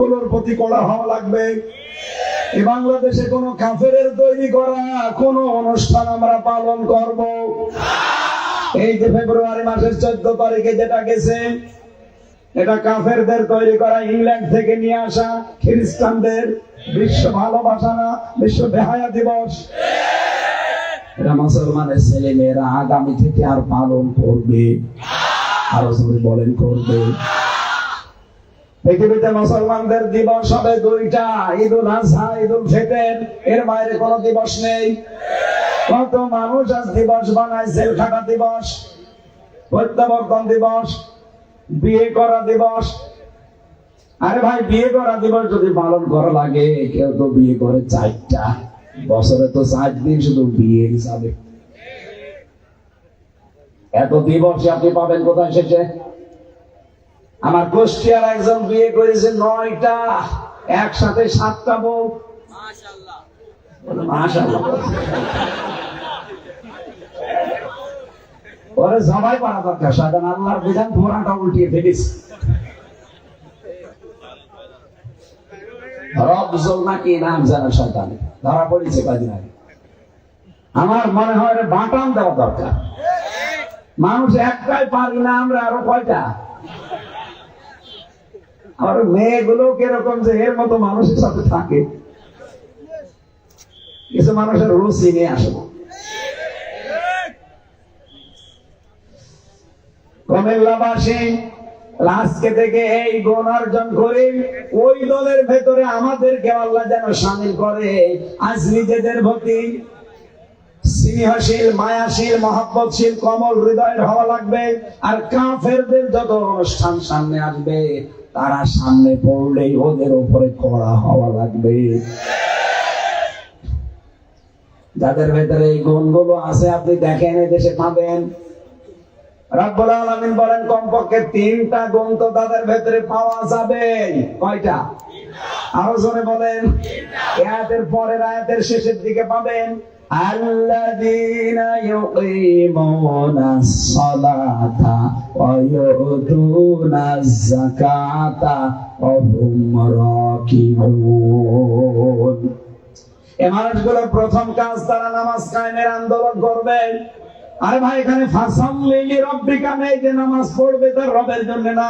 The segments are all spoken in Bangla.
গুলোর প্রতি কড়া হওয়া লাগবে। এই বাংলাদেশে কোন কাফেরের তৈরি করা কোন অনুষ্ঠান আমরা পালন করব। এই যে ফেব্রুয়ারি মাসের চোদ্দ তারিখে যেটা গেছে, এটা কাফেরদের তৈরি করা ইংল্যান্ড থেকে নিয়ে আসা খ্রিস্টানদের বিশ্ব ভালোবাসা না, বিশ্ব বেহায়া দিবস। এটা মুসলমানের ছেলে মেয়েরা আগামী থেকে আর পালন করবে। আরও বলেন, করবে। পৃথিবীতে মুসলমানদের দিবস হবে দুইটা আজহা ফিতর। এর বাইরে দিবস নেই। কত মানুষ আজ দিবস বানায় দিবস, প্রত্যাবর্তন দিবস, বিয়ে করা দিবস। আরে ভাই, বিয়ে করা দিবস যদি পালন করা লাগে, কেউ তো বিয়ে করে চারটা। বছরে তো চার দিন শুধু বিয়ে হিসাবে এত দিবস আপনি পাবেন কোথায় শেষে? আমার কুষ্টিয়ার একজন বিয়ে করেছে নয়টা একসাথে সাতটা বউ। ওরে সবাই পারা দরকার সাধারণ আল্লাহর বিধান পুরাটা উল্টিয়ে ফেলিস রবজল নাকি নাম জানা ধরা পড়েছে কদিন আগে। আমার মনে হয় বাটাম দেওয়া দরকার। মানুষ একটাই পারি না আমরা আরও কয়টা? আর মেয়েগুলো কীরকম যে এর মতো মানুষের সাথে থাকে? কিছু মানুষের রুচি নিয়ে আসে। না। কুমিল্লাবাসী আজকে থেকে এই গুণ অর্জন করে ওই দলের ভেতরে আমাদেরকে আল্লাহ যেন সামিল করে। আজ নিজেদের প্রতি স্নেহশীল, মায়াশীল, মহাব্বতশীল, কমল হৃদয়ের হওয়া লাগবে। আর কাফেরদের যত অনুষ্ঠান সামনে আসবে তারা সামনে পড়লেই ওদের উপরে কড়া হওয়া লাগবে। যাদের ভেতরে এই গুণগুলো আছে, আপনি দেখেন দেশে পাবেন রব্বুল আলামিন বলেন, কমপক্ষে তিনটা গুণ তো তাদের ভেতরে পাওয়া যাবে। কয়টা? আরও বলেন। আয়াতের পরের আয়াতের শেষের দিকে পাবেন। الذين يقيمون الصلاة ويؤتون الزكاة وهم راكعون এ মানুষগুলোর প্রথম কাজ তারা নামাজ কায়েমের আন্দোলন করবে আরে ভাই এখানে ফাসাম লিলি রব্বিকা নেই যে নামাজ পড়বে তার রবের জন্য না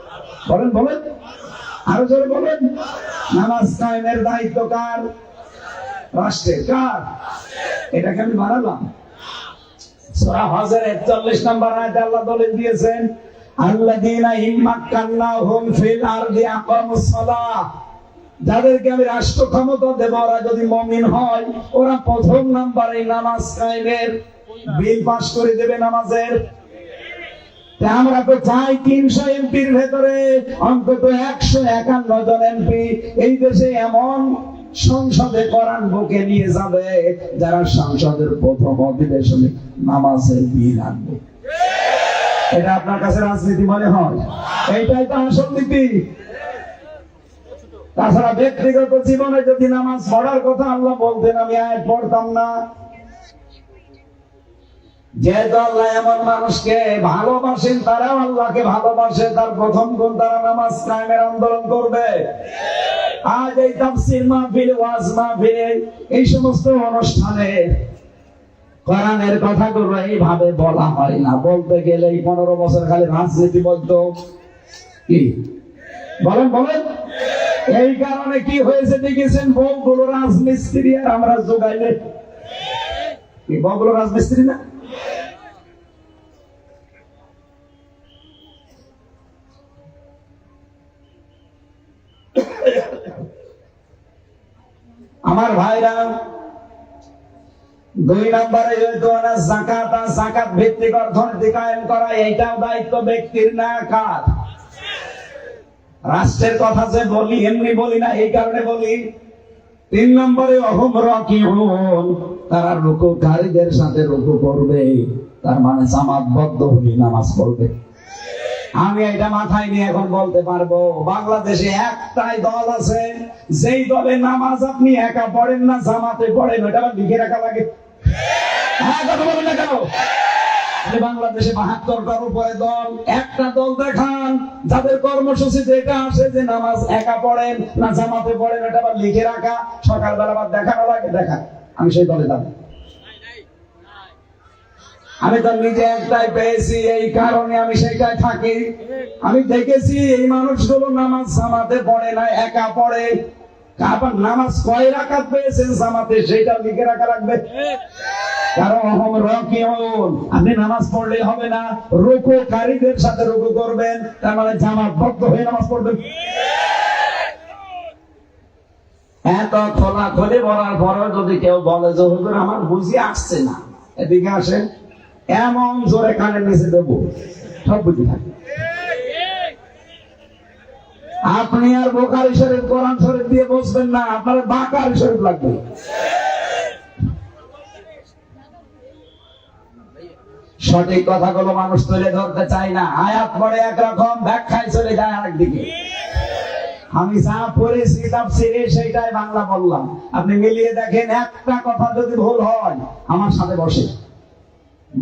বলেন বলেন। আরও জোরে বলেন। নামাজ কায়েমের দায়িত্ব কার? রাষ্ট্রের। কার? এটাকে আমি বানালাম সূরা হজের 41 নম্বর আয়াতে আল্লাহ দলিল দিয়েছেন, আল্লাযীনা ইম্মাক্কান্নাহুম ফিল আরদি আকামুস সালাহ। যাদেরকে আমি রাষ্ট্র ক্ষমতা ওরা যদি মমিন হয়, ওরা নামাজ বিল করে দেবে নামাজের। আমরা তো চাই তিনশো এমপির ভেতরে? অন্তত একশো একান্ন জন এমপি। এই দেশে এমন সংসদে করান বুকে নিয়ে যাবে যারা সংসদের প্রথম অধিবেশনে নামাজের বিল আনবে। এটা আপনার কাছে রাজনীতি মনে হয়? এইটাই তো আসল নীতি। তাছাড়া ব্যক্তিগত জীবনে যদি নামাজ পড়ার কথা আল্লাহ বলতেন, আমি আয় পড়তাম না। যেহেতু আল্লাহ এমন মানুষকে ভালোবাসেন, তারাও আল্লাহকে ভালোবাসে তার প্রথম গুণ তারা নামাজ কায়েমের আন্দোলন করবে। আজ এই তাফসির মাহফিল, ওয়াজ এই সমস্ত অনুষ্ঠানে কোরআনের কথাগুলো এইভাবে বলা হয় না। বলতে গেলে এই পনেরো বছর খালি রাজনীতি বলতো। কি? বলেন বলেন। এই কারণে কি হয়েছে দেখেছেন? বউগুলো রাজমিস্ত্রি আর আমরা যোগাইলে বউগুলো রাজমিস্ত্রি না? আমার ভাইরা, দুই নম্বরে যেহেতু জাকাত জাকাত ভিত্তিক অর্থনীতি কায়েম করা এইটাও দায়িত্ব ব্যক্তির না কার? রাষ্ট্রের কথা যে বলি, এমনি বলি না, এই কারণে বলি, তিন নম্বরে অহম রকিউন, তারা রুকুকারীদের সাথে রুকু করবে, তার মানে জামাতবদ্ধ হয়ে নামাজ পড়বে। আমি এটা মাথায় নিয়ে এখন বলতে পারব, বাংলাদেশে একটাই দল আছে, যেই দলে নামাজ আপনি একা পড়েন না, জামাতে পড়েন, ওটা লিখে রাখা লাগে। হ্যাঁ বাংলাদেশে বাহাত্তরটার উপরে দল, একটা দল দেখান, যাদের কর্মসূচি যেটা আসে যে নামাজ একা পড়েন না, জামাতে পড়েন এটা আবার লিখে রাখা, সকালবেলা আবার দেখানো লাগে দেখা আমি সেই দলে আমি তো নিজে একটাই পেয়েছি, এই কারণে আমি সেটাই থাকি। আমি দেখেছি এই মানুষগুলো নামাজ জামাতে পড়ে না, একা পড়ে। আবার নামাজ কয় পেয়েছেন জামাতে লিখে রাখা লাগবে। আপনি নামাজ পড়লে হবে না। সাথে রুকু করবেন, তার মানে হয়ে নামাজ পড়বেন। এত খোলা খোলে বলার পরেও যদি কেউ বলে যে, হুজুর, আমার বুঝি আসছে না। এদিকে আসেন। এমন জোরে কানের নিচে দেবো। সব বুঝি থাকে। আপনি আর বোকারি শরীফ, কোরআন শরীফ দিয়ে বসবেন না, আপনার বাকারি শরীফ লাগবে। সঠিক কথাগুলো মানুষ তুলে ধরতে চায় না। আয়াত পড়ে একরকম, ব্যাখ্যায় চলে যায় আরেকদিকে। আমি যা পড়েছি তাফসিরে সেইটাই বাংলা বললাম। আপনি মিলিয়ে দেখেন, একটা কথা যদি ভুল হয়, আমার সাথে বসে।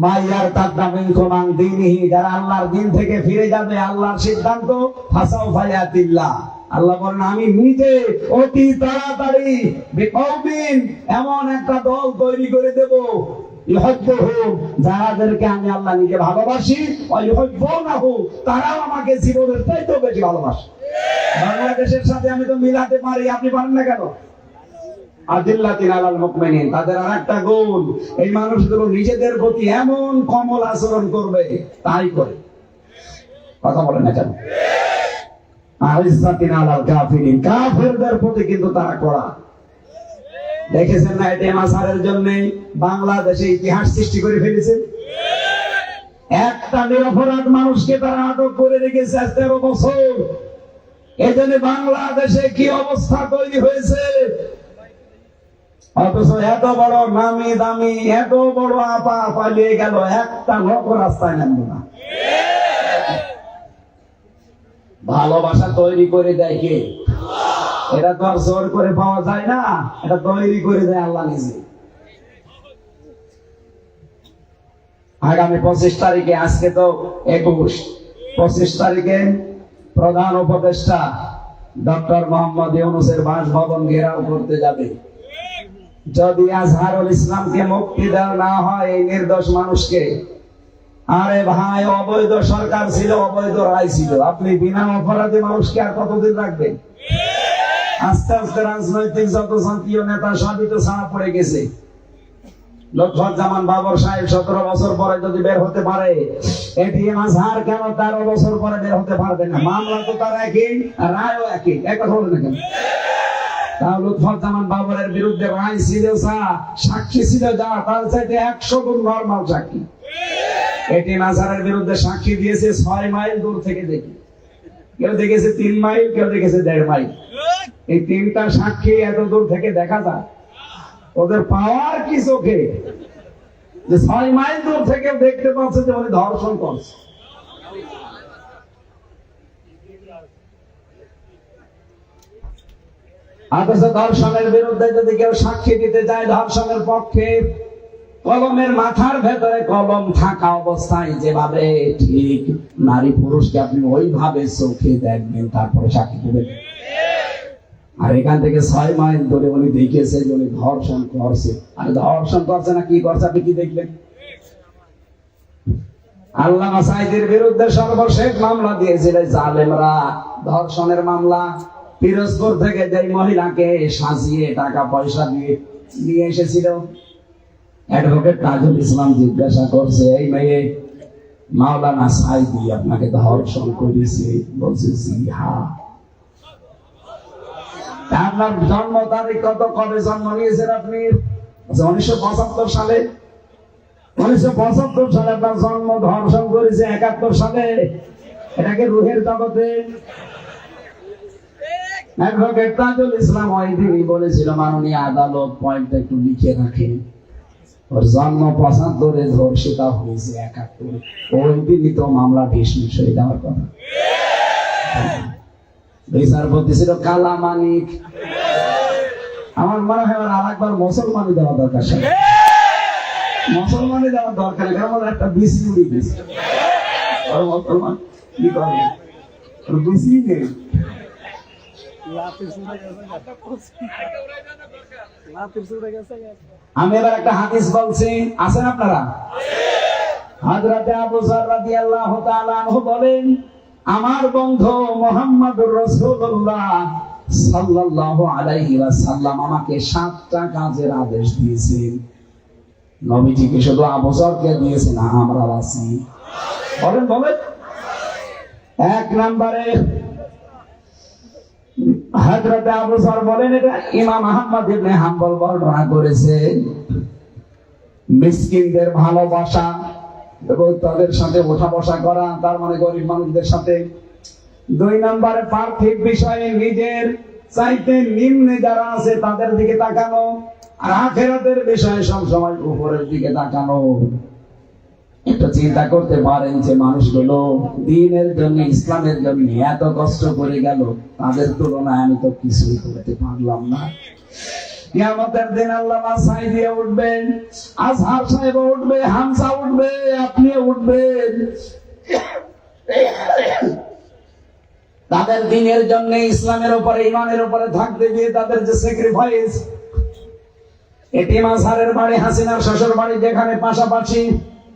মাইয়ার তাদ্দামিন কোমান দিনহি, যারা আল্লাহর দিন থেকে ফিরে যাবে, আল্লাহর সিদ্ধান্ত আল্লাহ বলেন, আমি নিজে অতি তাড়াতাড়ি বিকৌমিন এমন একটা দল তৈরি করে দেব। যাদেরকে আমি আল্লাহ নিজে ভালোবাসি তারাও আমাকে জীবনের চাইতেও বেশি ভালোবাসে। বাংলাদেশের সাথে আমি তো মিলাতে পারি, আপনি পারেন না কেন? করে। কাফেরদের প্রতি কিন্তু তারা কড়া। দেখেছেন না এটি মাসারের জন্য বাংলাদেশে ইতিহাস সৃষ্টি করে ফেলেছে? একটা নিরপরাধ মানুষকে তারা আটক করে রেখেছে তেরো বছর। জন্য বাংলাদেশে কি অবস্থা তৈরি হয়েছে? অথচ এত বড় নামি দামি, এত বড় আপা পালিয়ে গেল, একটা লোক রাস্তায় নামবে না। ভালোবাসা তৈরি করে দেয় কে? এটা তো আর জোর করে পাওয়া যায় না, এটা তৈরি করে দেয় আল্লাহ নিজে। আগামী পঁচিশ তারিখে, আজকে তো একুশ, পঁচিশ তারিখে প্রধান উপদেষ্টা ডক্টর মোহাম্মদ ইউনুসের বাসভবন ঘেরাও করতে যাবে। যদি আজহারুল ইসলামকে মুক্তি দেওয়া না হয়, এই নির্দোষ মানুষকে। আরে ভাই, অবৈধ সরকার ছিল, অবৈধ রায় ছিল। আপনি বিনা অপরাধী মানুষকে আর কতদিন রাখবেন? আস্তে আস্তে রাজনৈতিক যত জাতীয় নেতা, সবই তো ছাড়া পড়ে গেছে। লক্ষজ্জামান বাবর সাহেব সতেরো বছর পরে যদি বের হতে পারে, এটিএম আজহার কেন তেরো বছর পরে বের হতে পারবে না? মামলা তো তার একই, রায়ও একই। এক কথা কেন? সাক্ষী কেউ দেখেছে তিন মাইল, কেউ দেখেছে দেড় মাইল। এই তিনটা সাক্ষী এত দূর থেকে দেখা যায়। ওদের পাওয়ার কি চোখে? ছয় মাইল দূর থেকে দেখতে পাচ্ছে যে উনি ধর্ষণ করছে। অথচ ধর্ষণের বিরুদ্ধে যদি কেউ সাক্ষী দিতে যায় ধর্ষণের পক্ষে, কলমের মাথার ভেতরে কলম থাকা অবস্থায় যেভাবে ঠিক নারী পুরুষকে আপনি ওইভাবে চোখে দেখবেন, তারপরে সাক্ষী দেবেন। আর এখান থেকে ছয় মাইল ধরে উনি দেখেছে উনি ধর্ষণ করছে। আর ধর্ষণ করছে না, কি করছে আপনি কি দেখলেন? আল্লাহ সাইদের বিরুদ্ধে সর্বশেষ মামলা দিয়েছিল জালেমরা। ধর্ষণের মামলা। পিরোজপুর থেকে যে মহিলাকে সাজিয়ে টাকা পয়সা দিয়ে নিয়ে এসেছিল অ্যাডভোকেট তাজুল ইসলাম জিজ্ঞাসা করছে, এই মেয়ে মাওলানা আপনাকে ধর্ষণ করেছে। বলছে হ্যাঁ আপনার জন্ম তারিখ কত, কবে জন্ম নিয়েছেন আপনি? উনিশশো পঁচাত্তর সালে। উনিশশো পঁচাত্তর সালে আপনার জন্ম, ধর্ষণ করেছে একাত্তর সালে। এটাকে রুহের জগতে? অ্যাডভোকেট তাজুল ইসলাম ওই দিনই বলেছিল, মাননীয় আদালত পয়েন্টটা একটু লিখে রাখেন। ওর জন্ম পঁচাত্তরে ধর্ষিতা হয়েছে একাত্তরে। ওই দিনই তো মামলা ঢিসমিস হয়ে যাওয়ার কথা। বিচারপতি ছিল কালা মানিক। আমার মনে হয় আর আরেকবার মুসলমানই দেওয়া দরকার ছিল। মুসলমানই দেওয়া দরকার কারণ ওর একটা বিসি গেছে আর মুসলমান কি করবে ওর বিসি নেই লাফির সুরে গেছে লাফির সুরে গেছে আমি এবার একটা হাদিস বলছি, আছেন আপনারা? আমার বন্ধু আমাকে সাতটা কাজের আদেশ দিয়েছেন। নবীজিকে শুধু আবু দিয়েছেন, আমরা আছি। বলেন বলেন। এক নম্বরে আবু যর বলেন, এটা ইমাম আহমদ ইবনে হাম্বল বর্ণনা করেছেন মিসকিনদের ভালোবাসা এবং তাদের সাথে ওঠা বসা করা, তার মানে গরিব মানুষদের সাথে। দুই নম্বরে পার্থিব বিষয়ে নিজের চাইতে নিম্নে যারা আছে তাদের দিকে তাকানো, আর আখেরাতের বিষয়ে সবসময় উপরের দিকে তাকানো। একটু চিন্তা করতে পারেন যে মানুষগুলো দিনের জন্য, ইসলামের জন্য এত কষ্ট করে গেল, তাদের তুলনায় আমি তো কিছুই করতে পারলাম না। তাদের দিনের জন্য, ইসলামের উপরে ইমানের উপরে থাকতে গিয়ে তাদের যে স্যাক্রিফাইস এটি মাঝারের বাড়ি, হাসিনার শ্বশুর বাড়ি যেখানে পাশাপাশি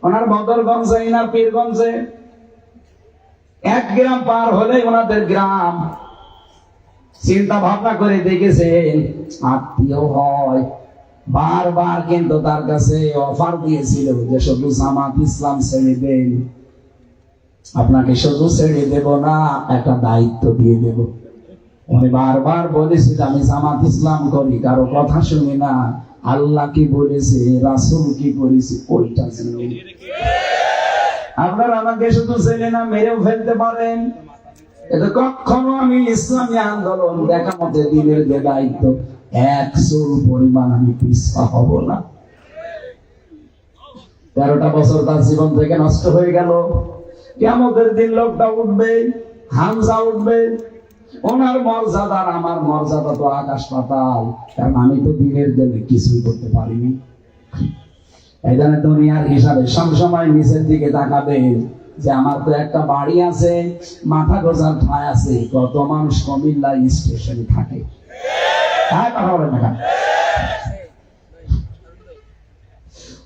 ওনার বদরগঞ্জে ইনার পীরগঞ্জে এক গ্রাম পার হলেই ওনাদের গ্রাম। চিন্তা ভাবনা করে দেখেছেন, আত্মীয় হয়। বারবার কিন্তু তার কাছে অফার দিয়েছিল যে শুধু জামাত ইসলাম ছেড়ে দেন। আপনাকে শুধু ছেড়ে দেব না, একটা দায়িত্ব দিয়ে দেব। উনি বারবার বলেছিল আমি জামাত ইসলাম করি, কারও কথা শুনি না। আল্লাহ কি বলেছে? রাসুল কি করেছে ওইটা শুনি আপনারা আমাকে শুধু ছেলে না মেরেও ফেলতে পারেন। কখনো আমি ইসলামী আন্দোলন দেখা মতে দিনের যে দায়িত্ব একশো পরিমাণ আমি পিছপা হব না। তেরোটা বছর তার জীবন থেকে নষ্ট হয়ে গেল। কেমতের দিন লোকটা উঠবে, হামজা উঠবে ওনার মর্যাদা আর আমার মর্যাদা তো আকাশ পাতাল। কারণ আমি তো দিনের জন্য কিছুই করতে পারিনি। এই জন্য দুনিয়ার হিসাবে সবসময় নিচের দিকে তাকাবে যে আমার তো একটা বাড়ি আছে, মাথা গোজার ঠায় আছে, কত মানুষ কমিল্লা স্টেশনে থাকে। হ্যাঁ?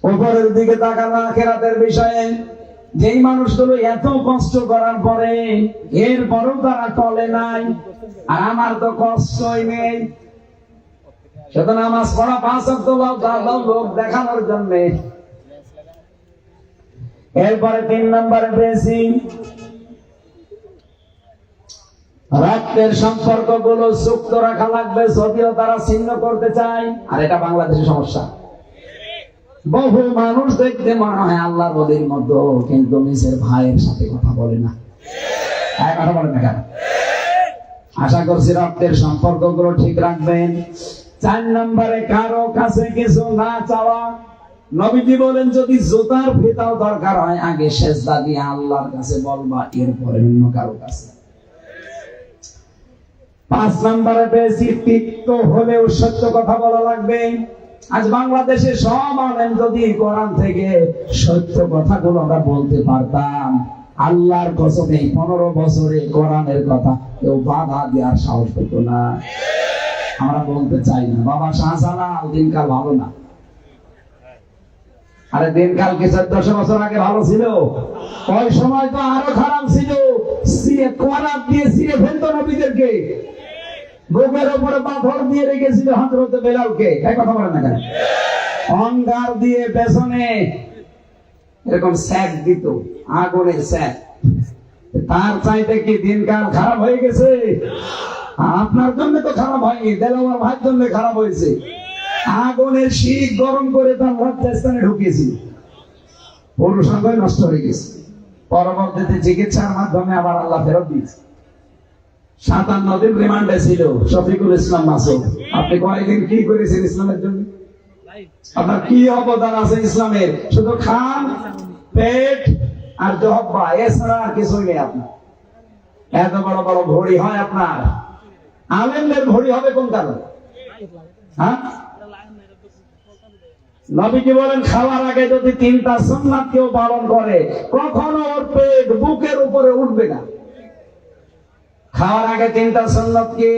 উপরের দিকে তাকানো আখেরাতের বিষয়ে। যেই মানুষগুলো এত কষ্ট করার পরে এরপরও তারা টলে নাই, আর আমার তো কষ্টই নেই। সেটা পাঁচ লোক দেখানোর জন্য। এরপরে তিন নম্বরে পেয়েছি, রক্তের সম্পর্কগুলো সুক্ত রাখা লাগবে, যদিও তারা ছিন্ন করতে চায়, আর এটা বাংলাদেশের সমস্যা। বহু মানুষ দেখতে মনে হয় আল্লাহ বলির মতো কিন্তু নিজের ভাইয়ের সাথে কথা বলে না। হ্যাঁ, কথা বলে না কেন? আশা করছি রক্তের সম্পর্কগুলো ঠিক রাখবেন। চার নম্বরে কারও কাছে কিছু না চাওয়া। নবীজি বলেন যদি জুতার ফিতাও দরকার হয় আগে সেজদা দিয়ে আল্লাহর কাছে বলবা এরপরে অন্য কারও কাছে। পাঁচ নম্বরে পেয়েছি তিক্ত হলেও সত্য কথা বলা লাগবে। আজ বাংলাদেশে সব আলেম যদি কোরআন থেকে সত্য কথাগুলো আমরা বলতে পারতাম, আল্লাহর কসম এই পনেরো বছরে কোরআনের কথা কেউ বাধা দেওয়ার সাহস পেত না। আমরা বলতে চাই না, বাবা শাহজালাল, দিনকাল ভালো না। আরে দিনকাল কি চোদ্দশো বছর আগে ভালো ছিল? ওই সময় তো আরও খারাপ ছিল। কোরআন দিয়ে সিয়ে ফেলতো নবীদেরকে। বুকের উপরে পাথর দিয়ে রেখেছিল হজরত বেলালকে। এই কথা বলেন না কেন? অঙ্গার দিয়ে পেছনে এরকম স্যাক দিত আগুনের স্যাক। তার চাইতে কি দিনকাল খারাপ হয়ে গেছে? আপনার জন্য তো খারাপ হয়নি, দেলাওয়ার ভাইয়ের জন্য খারাপ হয়েছে। আগুনের শীত গরম করে তার লজ্জাস্থানে ঢুকিয়েছিল পুরুষাঙ্গ নষ্ট হয়ে গেছে। পরবর্তীতে চিকিৎসার মাধ্যমে আবার আল্লাহ ফেরত দিয়েছে। সাতান্ন দিন রিমান্ডে ছিল, শফিকুল ইসলাম মাসুদ আপনি কয়েকদিন কি করেছেন ইসলামের জন্য? আপনার কি অবদান আছে ইসলামের? শুধু খান, পেট আর জহব্বা, এছাড়া আর কিছুই নেই আপনার। এত বড় বড় ঘড়ি হয় আপনার। আলেমদের ঘড়ি হবে কোন কারণে? হ্যাঁ? নবীজি বলেন, খাওয়ার আগে যদি তিনটা সুন্নাত কেউ পালন করে, কখনো ওর পেট বুকের উপরে উঠবে না। খাওয়ার আগে তিনটা সুন্নাত কি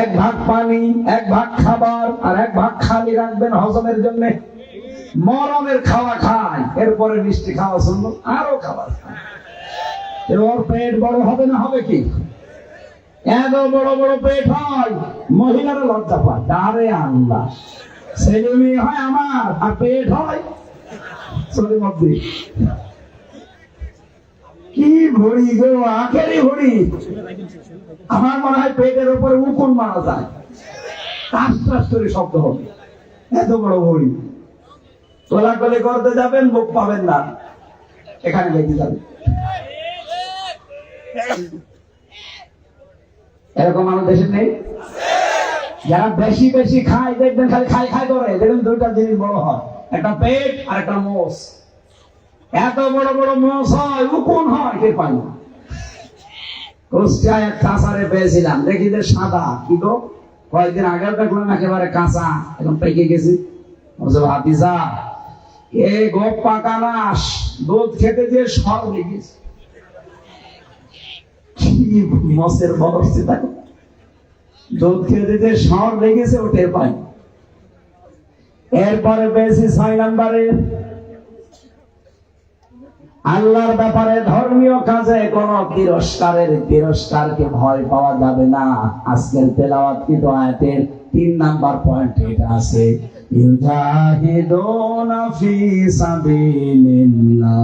এক ভাগ পানি, এক ভাগ খাবার আর এক ভাগ খালি রাখবেন হজমের জন্য। মরমের খাওয়া খায়, এরপরে মিষ্টি খাওয়া সুন্নত, আরও খাবার খায়। পেট বড় হবে না হবে কি? এত বড় বড় পেট হয়, মহিলারা লজ্জা পায়। আরে আল্লাহ মেয়ে হয় আমার, আর পেট হয়, সরি মধ্যে ভরি গো, আখেরি ভরি। আমার মনে হয় পেটের উপরে উকুন মারা যায়। শব্দ হবে। এত বড় কোলাকলি করতে যাবেন মুখ পাবেন না। এখানে লেগে যাবে। এরকম আমাদের দেশে নেই। যারা বেশি বেশি খায়, দেখবেন খালি খাই খাই করে। দেখবেন দুইটা জিনিস বড় হয়। একটা পেট আর একটা মোষ। এত বড় বড় মোষ হয় উকুন হয়? কে পাই না কুষ্টিয়ায় কাঁচারে পেয়েছিলাম। দেখি যে সাদা। কি গো? কয়েকদিন আগের দেখলাম একেবারে কাঁচা। এখন পেকে গেছি। ভাতিজা, এ গোপ পাকা নাস দুধ খেতে দিয়ে সর লেগেছে। কি মসের বরফছে দেখো। দুধ খেতে যে সর লেগেছে ও পাই এরপরে পেয়েছি ছয় নম্বরে আল্লাহর ব্যাপারে ধর্মীয় কাজে কোন তিরস্কারের, তিরস্কারকে ভয় পাওয়া যাবে না। আজকের তেলাওয়াতকৃত আয়াতের তিন নাম্বার পয়েন্ট এটা আছে, ইউজাহিদুনা ফি সাবিলিল্লাহ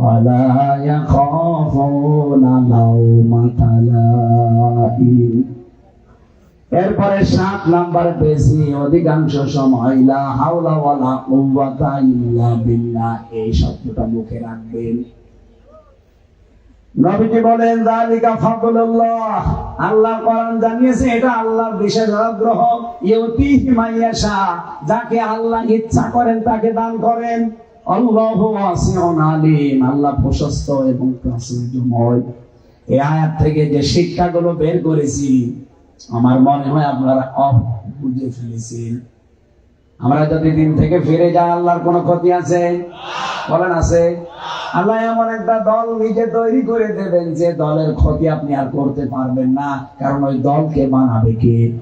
ওয়ালা ইয়াখাফুনা লাউমাতা লাইম এরপরে সাত নাম্বার বেশি অধিকাংশ সময় হাওলা এই শব্দটা মুখে রাখবেন। বলেন ফাদলুল্লাহ। আল্লাহ জানিয়েছে, এটা আল্লাহর বিশেষ যাকে আল্লাহ ইচ্ছা করেন তাকে দান করেন। আল্লাহু আলিম, আল্লাহ প্রশস্ত এবং প্রাচুর্যময় এই আয়াত থেকে যে শিক্ষাগুলো বের করেছি আমার মনে হয় আপনারা অফ বুঝে ফেলেছেন। আমরা যদি দিন থেকে ফিরে যাই, আল্লাহর কোনো ক্ষতি আছে? বলেন আছে। আল্লাহ এমন একটা দল নিজে তৈরি করে দেবেন যে দলের ক্ষতি আপনি আর করতে পারবেন না, কারণ ওই দলকে বানাবে কে?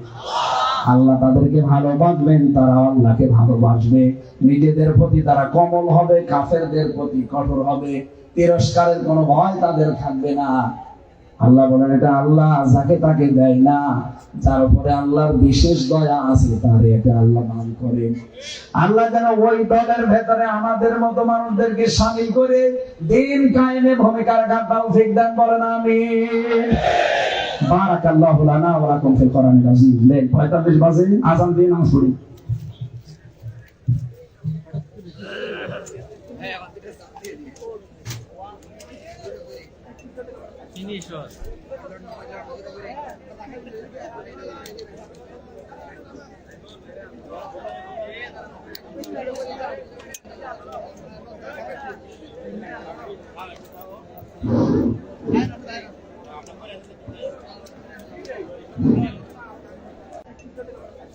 আল্লাহ তাদেরকে ভালোবাসবেন, তারা আল্লাহকে ভালোবাসবে। নিজেদের প্রতি তারা কমল হবে, কাফেরদের প্রতি কঠোর হবে। তিরস্কারের কোনো ভয় তাদের থাকবে না। আল্লাহ বলেন, এটা আল্লাহ যাকে তাকে দেয় না, যার উপরে আল্লাহর বিশেষ দয়া আছে, তার এটা আল্লাহ দান করে। আল্লাহ যেন ওই দলের ভেতরে আমাদের মতো মানুষদেরকে সামিল করে দিন কায়েমে ভূমিকা রাখার তৌফিক দান বলেন, আমিন। বারাকাল্লাহু লানা ওয়া লাকুম ফিল কোরআনিল আযীম। লেখ 45 বাজে, আজান দিয়ে নামাজ পড়ি। জিনিস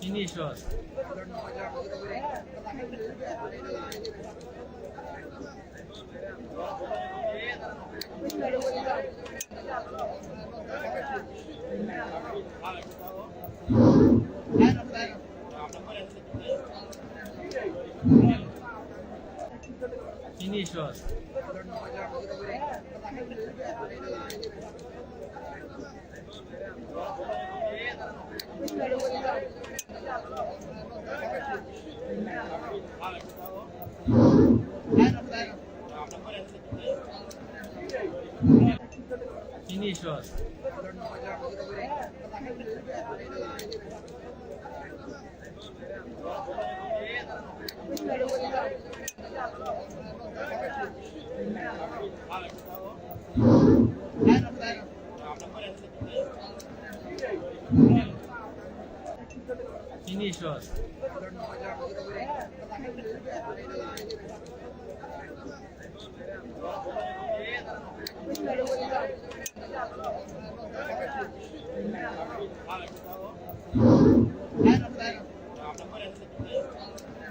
জিনিস Thank you. Finish us. চিনি সস চিনি সস